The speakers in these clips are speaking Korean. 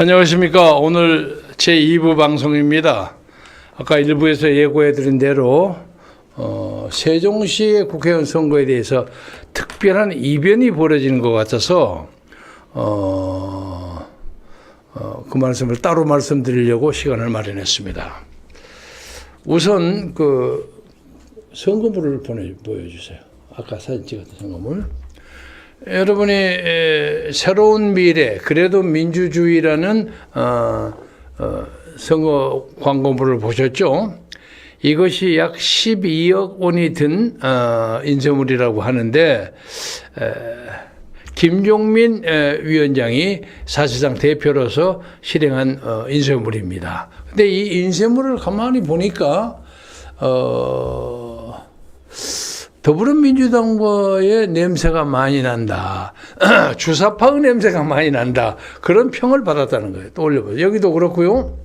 안녕하십니까. 오늘 제2부 방송입니다. 아까 1부에서 예고해 드린 대로 어, 세종시의 국회의원 선거에 대해서 특별한 이변이 벌어지는 것 같아서 어, 어, 그 말씀을 따로 말씀드리려고 시간을 마련했습니다. 우선 그 선거물을 보내 보여주세요. 아까 사진 찍었던 선거물. 여러분이 에, 새로운 미래, 그래도 민주주의라는 어, 어, 선거 광고물을 보셨죠? 이것이 약 12억 원이 든 어, 인쇄물이라고 하는데 에, 김종민 에, 위원장이 사실상 대표로서 실행한 어, 인쇄물입니다. 근데 이 인쇄물을 가만히 보니까 어, 더불어민주당과의 냄새가 많이 난다. 주사파의 냄새가 많이 난다. 그런 평을 받았다는 거예요. 또 올려보세요. 여기도 그렇고요.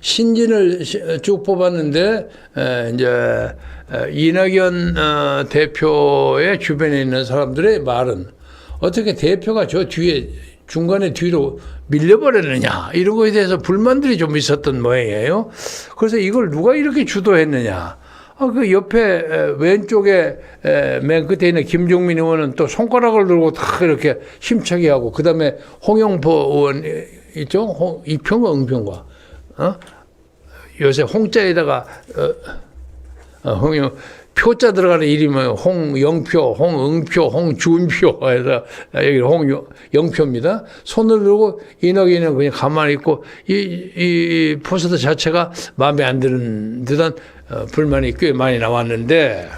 신진을 시- 쭉 뽑았는데 에, 이제 에, 이낙연 어, 대표의 주변에 있는 사람들의 말은 어떻게 대표가 저 뒤에 중간에 뒤로 밀려버렸느냐 이런 거에 대해서 불만들이 좀 있었던 모양이에요. 그래서 이걸 누가 이렇게 주도했느냐. 아, 그 옆에 에, 왼쪽에 에, 맨 끝에 있는 김종민 의원은 또 손가락을 들고 탁 이렇게 힘차게 하고 그다음에 홍영포 의원 있죠? 홍, 이평과 응평과 어? 요새 홍자에다가 어, 어, 홍영 표자 들어가는 이름은 홍영표, 홍응표, 홍준표 해서 여기 홍영표입니다. 손을 들고 이낙연은 그냥 가만히 있고 이, 이, 이 포스터 자체가 마음에 안 드는 듯한 어, 불만이 꽤 많이 나왔는데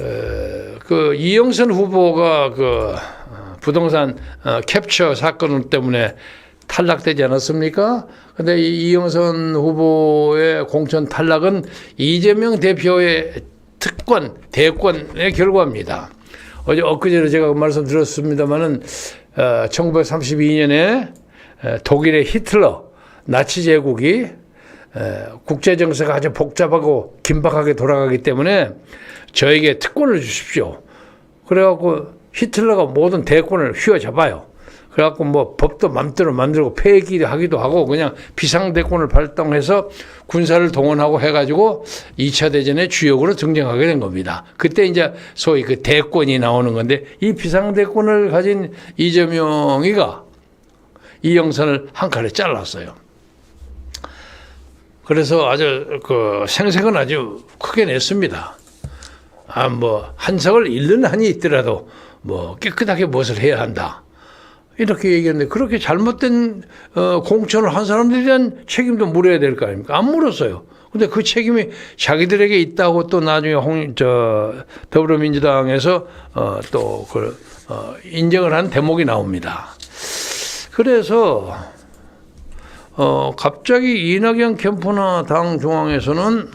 어, 그 이영선 후보가 그 어, 부동산 어, 캡처 사건 때문에 탈락되지 않았습니까? 근데 이 이영선 후보의 공천 탈락은 이재명 대표의 특권, 대권의 결과입니다. 어제 엊그제로 제가 그 말씀 드렸습니다마는 어, 1932년에 독일의 히틀러 나치 제국이 에, 국제 정세가 아주 복잡하고 긴박하게 돌아가기 때문에 저에게 특권을 주십시오. 그래갖고 히틀러가 모든 대권을 휘어잡아요. 그래갖고 뭐 법도 맘대로 만들고 폐기하기도 하고 그냥 비상대권을 발동해서 군사를 동원하고 해가지고 2차 대전의 주역으로 등장하게 된 겁니다. 그때 이제 소위 그 대권이 나오는 건데 이 비상대권을 가진 이재명이가 이 영선을 한 칼에 잘랐어요. 그래서 아주 그 생색은 아주 크게 냈습니다. 아, 뭐, 한석을 잃는 한이 있더라도 뭐 깨끗하게 무엇을 해야 한다. 이렇게 얘기했는데 그렇게 잘못된 어, 공천을 한 사람들에 대한 책임도 물어야 될 거 아닙니까? 안 물었어요. 근데 그 책임이 자기들에게 있다고 또 나중에 홍, 저, 더불어민주당에서 어, 또 그, 어, 인정을 한 대목이 나옵니다. 그래서 어, 갑자기 이낙연 캠프나 당 중앙에서는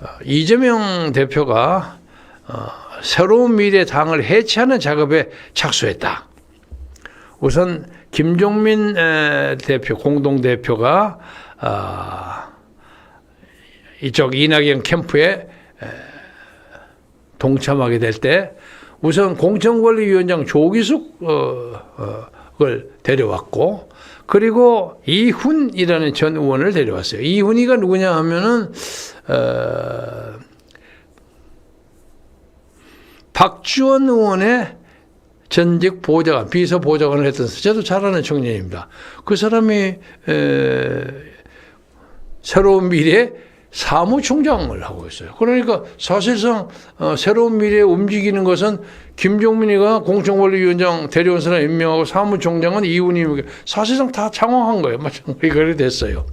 어, 이재명 대표가 어, 새로운 미래 당을 해체하는 작업에 착수했다. 우선 김종민 에, 대표 공동 대표가 아, 이쪽 이낙연 캠프에 에, 동참하게 될 때 우선 공천관리위원장 조기숙 어, 어, 을 데려왔고 그리고 이훈이라는 전 의원을 데려왔어요. 이훈이가 누구냐 하면은 어, 박지원 의원의 전직 보좌관, 비서 보좌관을 했던 저도 잘 아는 청년입니다. 그 사람이 에, 새로운 미래 사무총장을 하고 있어요. 그러니까 사실상 어, 새로운 미래에 움직이는 것은 김종민이가 공천관리위원장 데려온 사람 임명하고 사무총장은 이훈이 사실상 다 장황한 거예요. 마찬가지 그래 됐어요.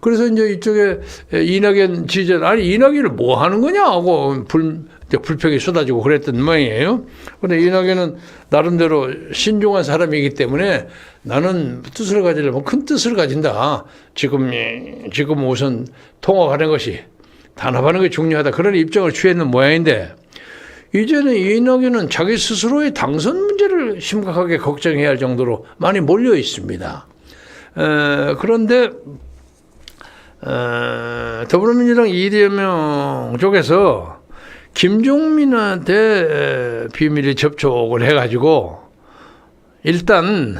그래서 이제 이쪽에 이낙연 지지자 아니 이낙연을 뭐 하는 거냐 하고 불 불평이 쏟아지고 그랬던 모양이에요. 근데 이낙연은 나름대로 신중한 사람이기 때문에 나는 뜻을 가지려면 큰 뜻을 가진다. 지금 지금 우선 통합하는 것이 단합하는 것이 중요하다. 그런 입장을 취했는 모양인데 이제는 이낙연은 자기 스스로의 당선 문제를 심각하게 걱정해야 할 정도로 많이 몰려 있습니다. 에, 그런데 어, 더불어민주당 이재명 쪽에서 김종민한테 에, 비밀리 접촉을 해가지고 일단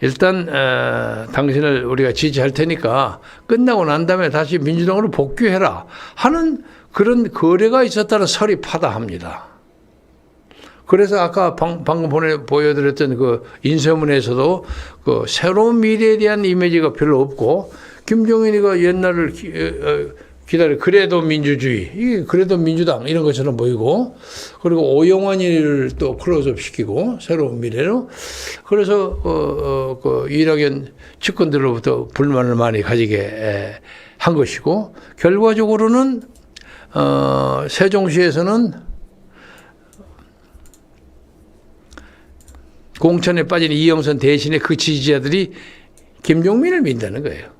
일단 어, 당신을 우리가 지지할 테니까 끝나고 난 다음에 다시 민주당으로 복귀해라 하는 그런 거래가 있었다는 설이 파다합니다. 그래서 아까 방, 방금 보내, 보여드렸던 그 인쇄문에서도 그 새로운 미래에 대한 이미지가 별로 없고 김종인이가 옛날을 기, 어, 기다려. 그래도 민주주의. 이게 그래도 민주당 이런 것처럼 보이고. 그리고 오영환이를 또 클로즈업 시키고 새로운 미래로. 그래서 어, 어, 그 이낙연 측근들로부터 불만을 많이 가지게 에, 한 것이고. 결과적으로는 어, 세종시에서는 공천에 빠진 이영선 대신에 그 지지자들이 김종민을 민다는 거예요.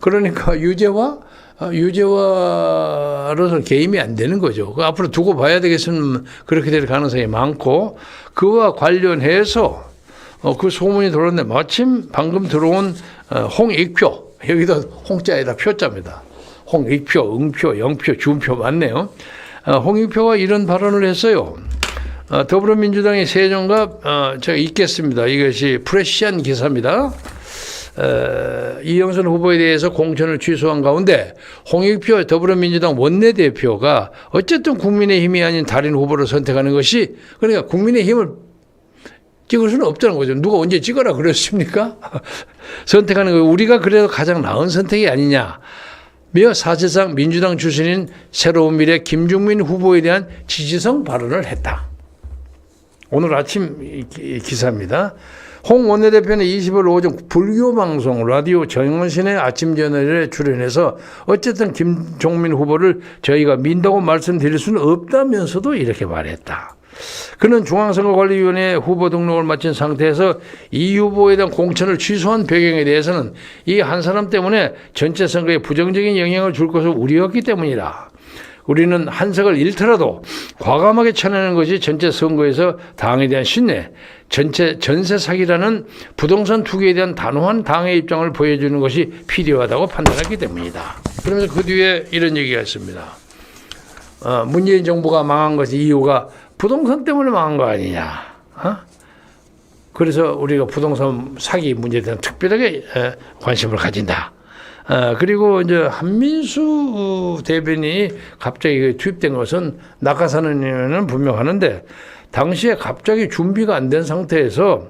그러니까 유죄와 어, 유죄와로서 개임이 안 되는 거죠. 그 앞으로 두고 봐야 되겠으면 그렇게 될 가능성이 많고 그와 관련해서 어, 그 소문이 돌았는데 마침 방금 들어온 어, 홍익표 여기도 홍자에다 표자입니다. 홍익표, 응표, 영표, 준표 맞네요. 어, 홍익표가 이런 발언을 했어요. 어, 더불어민주당의 세정과 어, 제가 읽겠습니다. 이것이 프레시한 기사입니다. 어, 이영선 후보에 대해서 공천을 취소한 가운데 홍익표 더불어민주당 원내대표가 어쨌든 국민의힘이 아닌 다른 후보를 선택하는 것이 그러니까 국민의힘을 찍을 수는 없다는 거죠. 누가 언제 찍어라 그랬습니까? 선택하는 거 우리가 그래도 가장 나은 선택이 아니냐. 며 사실상 민주당 출신인 새로운 미래 김중민 후보에 대한 지지성 발언을 했다. 오늘 아침 기사입니다. 홍 원내대표는 20일 오전 불교 방송 라디오 정원신의 아침 저널에 출연해서 어쨌든 김종민 후보를 저희가 민다고 말씀드릴 수는 없다면서도 이렇게 말했다. 그는 중앙선거관리위원회 후보 등록을 마친 상태에서 이 후보에 대한 공천을 취소한 배경에 대해서는 이 한 사람 때문에 전체 선거에 부정적인 영향을 줄 것을 우려했기 때문이다. 우리는 한석을 잃더라도 과감하게 쳐내는 것이 전체 선거에서 당에 대한 신뢰, 전체 전세 사기라는 부동산 투기에 대한 단호한 당의 입장을 보여주는 것이 필요하다고 판단했기 때문이다. 그러면서 그 뒤에 이런 얘기가 있습니다. 어, 문재인 정부가 망한 것이 이유가 부동산 때문에 망한 거 아니냐. 어? 그래서 우리가 부동산 사기 문제에 대한 특별하게 에, 관심을 가진다. 어, 그리고 이제 한민수 대변인이 갑자기 그 투입된 것은 낙하산은 분명하는데 당시에 갑자기 준비가 안 된 상태에서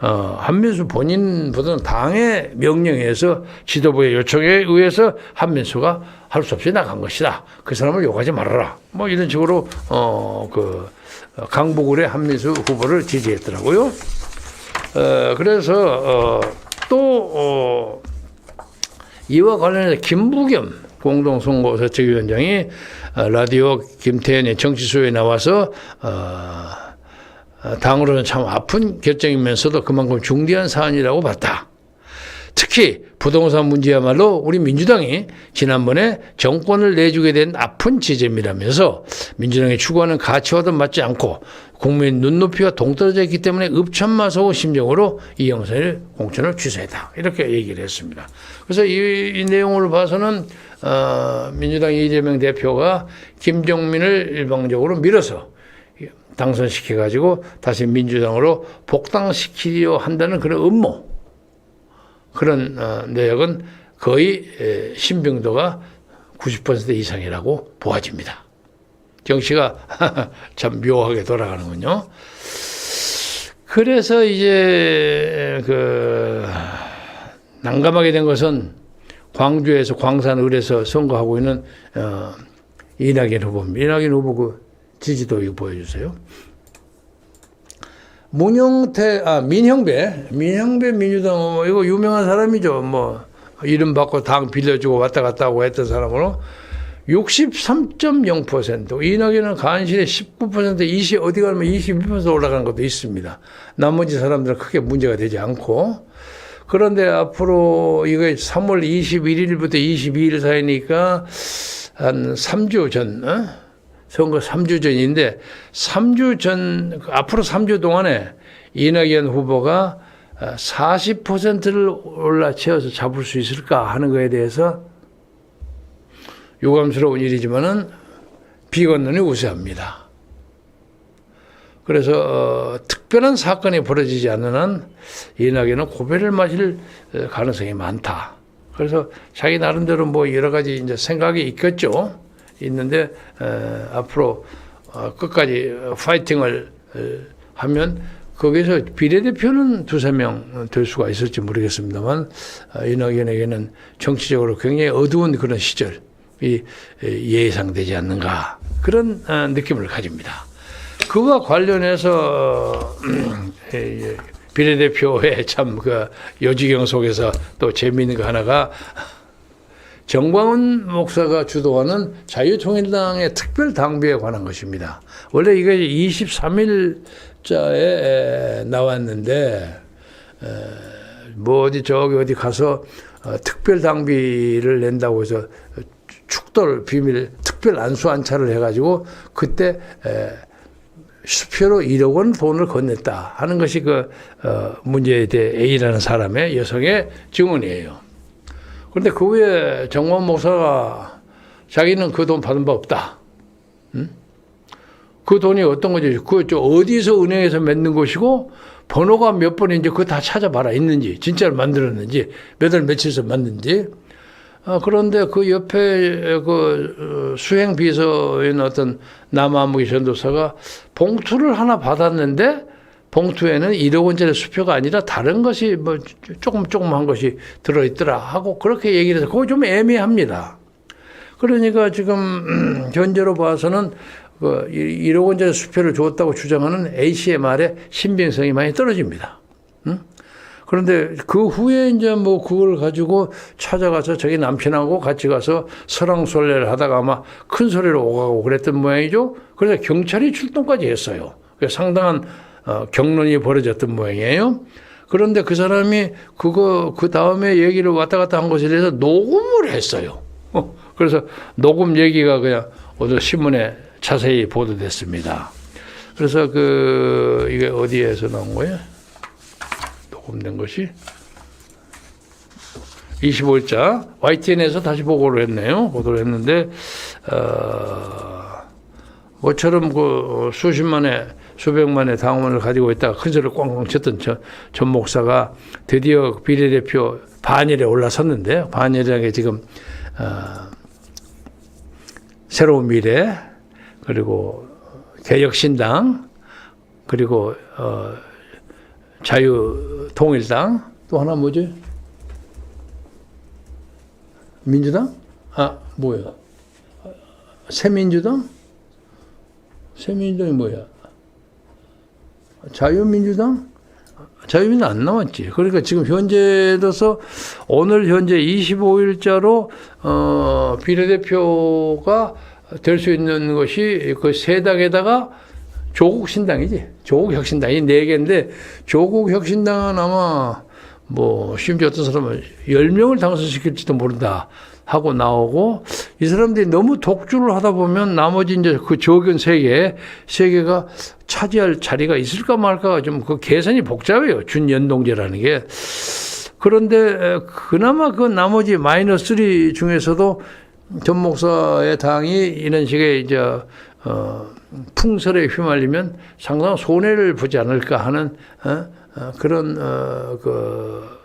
어, 한민수 본인보다는 당의 명령에 의해서 지도부의 요청에 의해서 한민수가 할 수 없이 나간 것이다. 그 사람을 욕하지 말아라. 뭐 이런 식으로 어, 그 강북을의 한민수 후보를 지지했더라고요. 어, 그래서 어, 또 어, 이와 관련해서 김부겸 공동선거설책위원장이 어, 라디오 김태현의 정치쇼에 나와서 어, 어, 당으로는 참 아픈 결정이면서도 그만큼 중대한 사안이라고 봤다. 특히 부동산 문제야말로 우리 민주당이 지난번에 정권을 내주게 된 아픈 지점이라면서 민주당이 추구하는 가치와도 맞지 않고 국민 눈높이와 동떨어져 있기 때문에 읍참마소호 심정으로 이 영선을 공천을 취소했다. 이렇게 얘기를 했습니다. 그래서 이, 이 내용을 봐서는 어, 민주당 이재명 대표가 김종민을 일방적으로 밀어서 당선시켜 가지고 다시 민주당으로 복당시키려 한다는 그런 음모 그런 어, 내역은 거의 에, 신빙도가 90% 이상이라고 보아집니다. 정치가 참 묘하게 돌아가는군요. 그래서 이제 그 난감하게 된 것은 광주에서 광산 을에서 선거하고 있는 어, 이낙연 후보입니다. 이낙연 후보 그 지지도 이거 보여주세요. 문영태, 아, 민형배, 민형배 민주당 뭐 이거 유명한 사람이죠. 뭐 이름 받고 당 빌려주고 왔다 갔다 하고 했던 사람으로 63.0% 이낙연은 간신에 19% 20 어디 가면 22% 올라가는 것도 있습니다. 나머지 사람들은 크게 문제가 되지 않고 그런데 앞으로 이거 3월 21일부터 22일 사이니까 한 3주 전 어? 선거 3주 전인데 3주 전 앞으로 3주 동안에 이낙연 후보가 40%를 올라채워서 잡을 수 있을까 하는 거에 대해서 유감스러운 일이지만은 비건론이 우세합니다. 그래서 어, 특 특별한 사건이 벌어지지 않는 한 이낙연은 고배를 마실 어, 가능성이 많다. 그래서 자기 나름대로 뭐 여러 가지 이제 생각이 있겠죠. 있는데 어, 앞으로 어, 끝까지 파이팅을 어, 하면 거기서 비례대표는 두세 명 될 수가 있을지 모르겠습니다만 어, 이낙연에게는 정치적으로 굉장히 어두운 그런 시절이 예상되지 않는가 그런 어, 느낌을 가집니다. 그와 관련해서 음, 예, 예, 비례대표의 참그 여지경 속에서 또 재미있는 거 하나가 정광훈 목사가 주도하는 자유통일당의 특별 당비에 관한 것입니다. 원래 이게 23일자에 나왔는데 에, 뭐 어디 저기 어디 가서 어, 특별 당비를 낸다고 해서 축돌 비밀 특별 안수 안차를 해가지고 그때 에, 수표로 1억 원 돈을 건넸다 하는 것이 그 어, 문제에 대해 A라는 사람의 여성의 증언이에요. 그런데 그 후에 정원 목사가 자기는 그 돈 받은 바 없다. 응? 그 돈이 어떤 거지? 그저 어디서 은행에서 맺는 것이고 번호가 몇 번인지 그거 다 찾아봐라 있는지 진짜로 만들었는지 몇 월 며칠서 만든지. 어, 그런데 그 옆에 그 어, 수행 비서인 어떤 남아무기 전도사가 봉투를 하나 받았는데 봉투에는 1억 원짜리 수표가 아니라 다른 것이 뭐 조금 조금한 것이 들어있더라 하고 그렇게 얘기를 해서 그거 좀 애매합니다. 그러니까 지금 현재로 봐서는 그 1억 원짜리 수표를 줬다고 주장하는 A 씨의 말에 신빙성이 많이 떨어집니다. 응? 그런데 그 후에 이제 뭐 그걸 가지고 찾아가서 자기 남편하고 같이 가서 설왕설래를 하다가 아마 큰 소리로 오가고 그랬던 모양이죠. 그래서 경찰이 출동까지 했어요. 상당한 어, 경론이 벌어졌던 모양이에요. 그런데 그 사람이 그거 그 다음에 얘기를 왔다 갔다 한 것에 대해서 녹음을 했어요. 어, 그래서 녹음 얘기가 그냥 어느 신문에 자세히 보도됐습니다. 그래서 그 이게 어디에서 나온 거예요? 녹음된 것이 25일자 YTN에서 다시 보고를 했네요. 보도를 했는데 어, 모처럼 그 수십만의 수백만의 당원을 가지고 있다가 큰 소리를 꽝꽝 쳤던 저, 전 목사가 드디어 비례대표 반열에 올라섰는데 게 지금 어, 새로운 미래 그리고 개혁신당 그리고 어, 자유통일당 또 하나 뭐지? 민주당? 아 뭐야? 새민주당? 새민주당이 뭐야? 자유민주당? 자유민주당 안 나왔지. 그러니까 지금 현재로서 오늘 현재 25일자로 어, 비례대표가 될 수 있는 것이 그 세 당에다가 조국 신당이지. 조국 혁신당이 네 개인데 조국 혁신당은 아마 뭐 심지어 어떤 사람은 10명을 당선시킬지도 모른다 하고 나오고 이 사람들이 너무 독주를 하다 보면 나머지 이제 그 적은 세 개, 세 개가 차지할 자리가 있을까 말까 좀 그 계산이 복잡해요. 준연동제라는 게. 그런데 그나마 그 나머지 마이너스 3 중에서도 전 목사의 당이 이런 식의 이제 어, 풍설에 휘말리면 상당한 손해를 보지 않을까 하는 어? 어, 그런 어, 그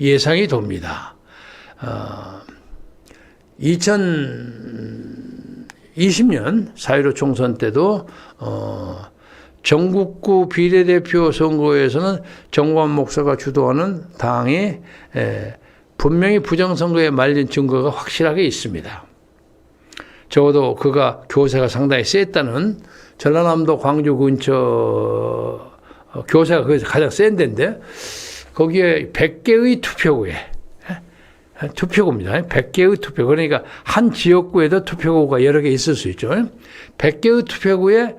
예상이 돕니다. 어, 2020년 4.15 총선 때도 어, 전국구 비례대표 선거에서는 정관 목사가 주도하는 당이 에, 분명히 부정선거에 말린 증거가 확실하게 있습니다. 적어도 그가 교세가 상당히 셌다는 전라남도 광주 근처 어, 교세가 거기서 가장 센 데인데 거기에 100개의 투표구에 예? 투표구입니다. 100개의 투표. 그러니까 한 지역구에도 투표구가 여러 개 있을 수 있죠. 100개의 투표구에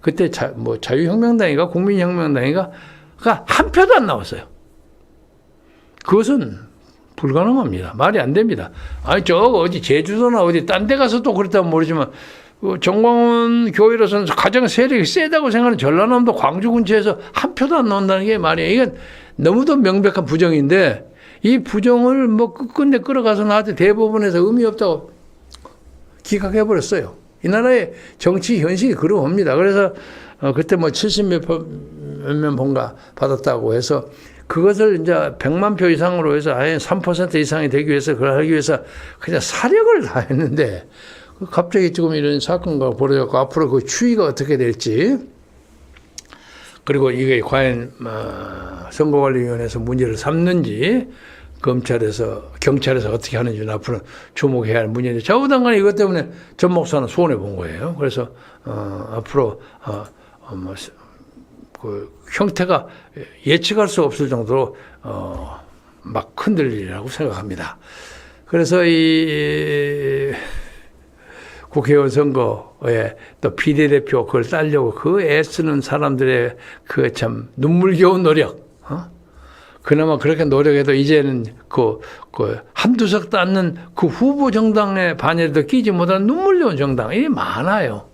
그때 자, 뭐 자유혁명당인가 국민혁명당인가 한 표도 안 나왔어요. 그것은 불가능합니다. 말이 안 됩니다. 아니, 저 어디 제주도나 어디 딴 데 가서 또 그랬다면 모르지만 그 정광훈 교회로서는 가장 세력이 세다고 생각하는 전라남도 광주 근처에서 한 표도 안 나온다는 게 말이에요. 이건 너무도 명백한 부정인데 이 부정을 뭐 끝끝내 끌어가서 나한테 대법원에서 의미 없다고 기각해 버렸어요. 이 나라의 정치 현실이 그러합니다. 그래서 어, 그때 뭐 70몇 몇 몇 본가 받았다고 해서 그것을 이제 100만 표 이상으로 해서 아예 3% 이상이 되기 위해서 그걸 하기 위해서 그냥 사력을 다했는데 갑자기 지금 이런 사건가 벌어졌고 앞으로 그 추이가 어떻게 될지 그리고 이게 과연 어, 선거관리위원회에서 문제를 삼는지 검찰에서 경찰에서 어떻게 하는지는 앞으로 주목해야 할 문제인데 좌우당간에 이것 때문에 전 목사는 손해 본 거예요. 그래서 어, 앞으로 어, 어, 뭐, 그 형태가 예측할 수 없을 정도로 어, 막 흔들리리라고 생각합니다. 그래서 이 국회의원 선거에 또 비례대표 그걸 따려고 그 애쓰는 사람들의 그 참 눈물겨운 노력, 어? 그나마 그렇게 노력해도 이제는 그, 그 한두 석 땄는 그 후보 정당의 반열에도 끼지 못한 눈물겨운 정당이 많아요.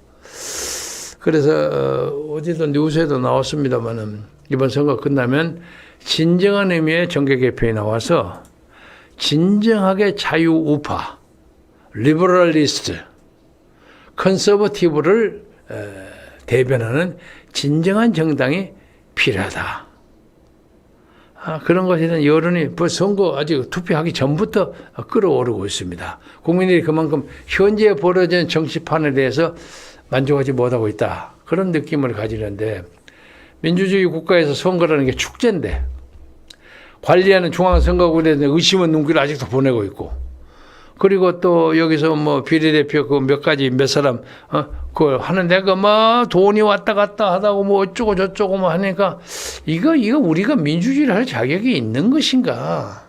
그래서 어, 어디도 뉴스에도 나왔습니다만은 이번 선거 끝나면 진정한 의미의 정계 개편이 나와서 진정하게 자유 우파, 리버럴리스트, 컨서버티브를 에, 대변하는 진정한 정당이 필요하다. 아, 그런 것에 대한 여론이 뭐 선거 아직 투표하기 전부터 끌어오르고 있습니다. 국민들이 그만큼 현재 벌어진 정치판에 대해서 만족하지 못하고 있다. 그런 느낌을 가지는데 민주주의 국가에서 선거라는 게 축제인데 관리하는 중앙선거구에 대한 의심은 눈길을 아직도 보내고 있고 그리고 또 여기서 뭐 비례대표 그 몇 가지 몇 사람 어 그걸 하는데 그뭐 돈이 왔다 갔다 하다고 뭐 어쩌고 저쩌고 뭐 하니까 이거 이거 우리가 민주주의를 할 자격이 있는 것인가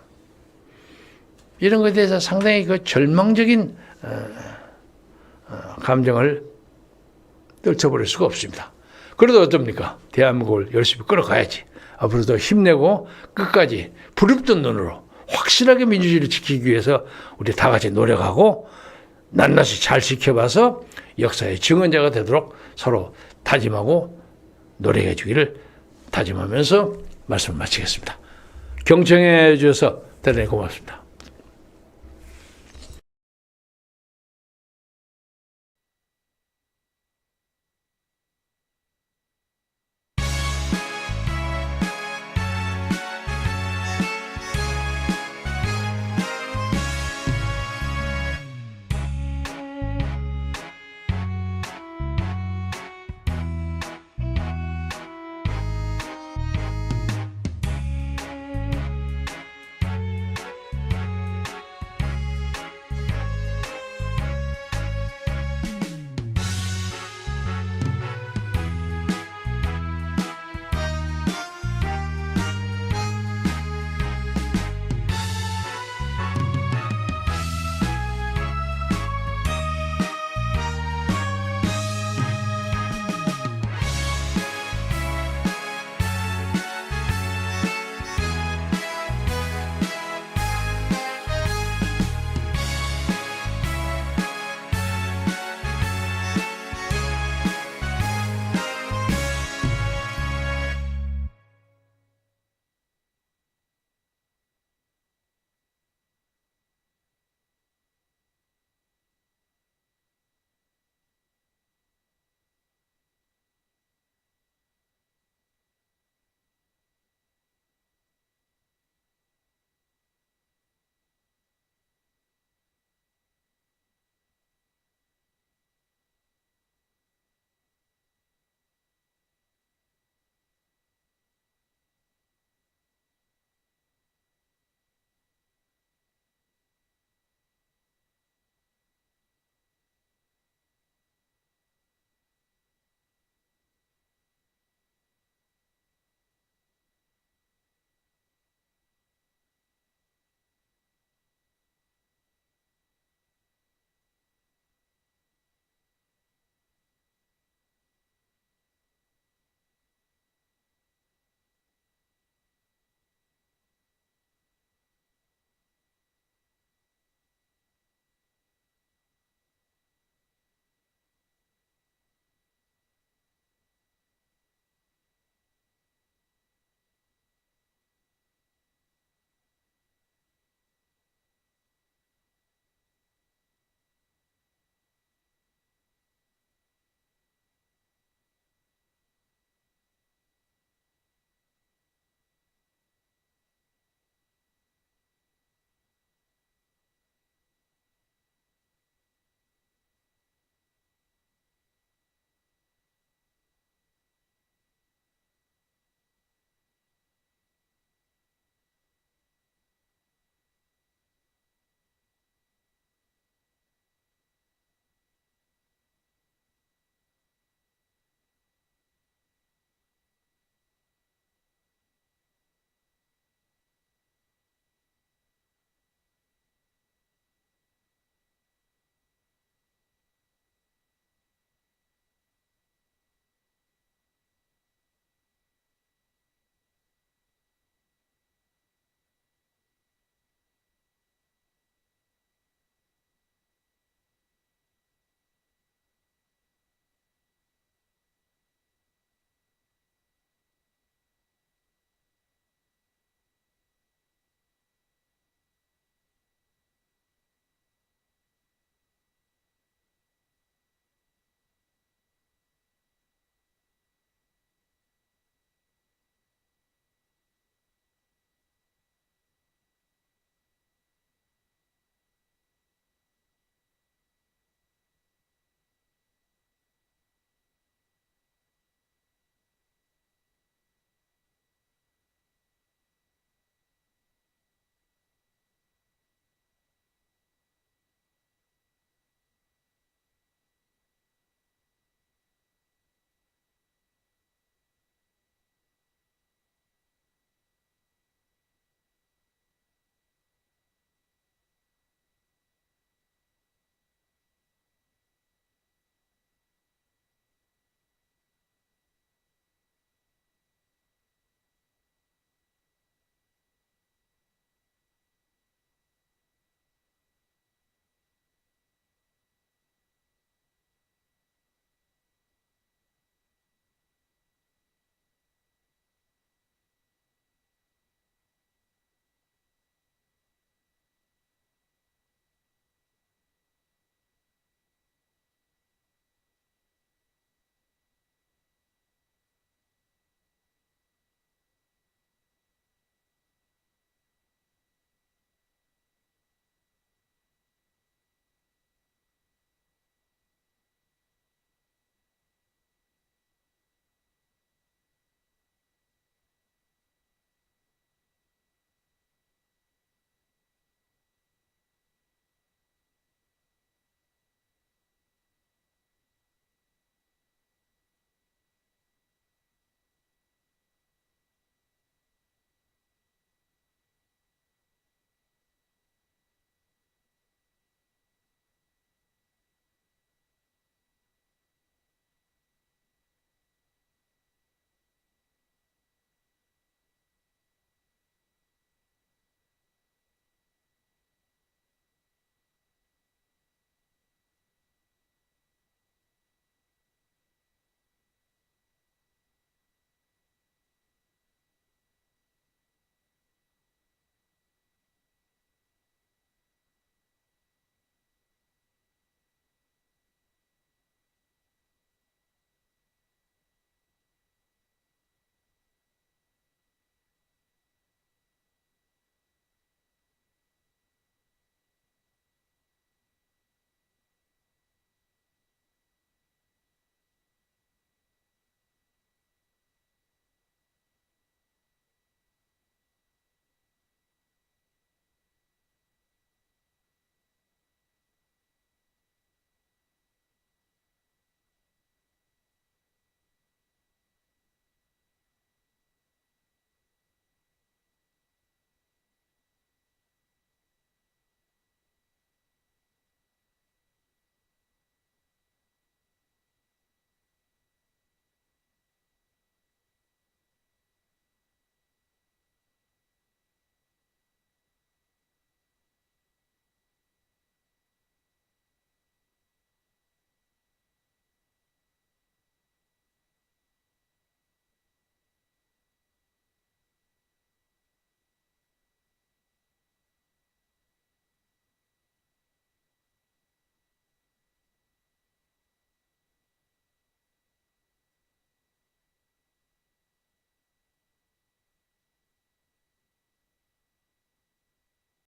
이런 것에 대해서 상당히 그 절망적인 어, 어, 감정을 떨쳐버릴 수가 없습니다. 그래도 어떻습니까? 대한민국을 열심히 끌어가야지. 앞으로도 힘내고 끝까지 부릅뜬 눈으로 확실하게 민주주의를 지키기 위해서 우리 다 같이 노력하고 낱낱이 잘 지켜봐서 역사의 증언자가 되도록 서로 다짐하고 노력해 주기를 다짐하면서 말씀을 마치겠습니다. 경청해 주셔서 대단히 고맙습니다.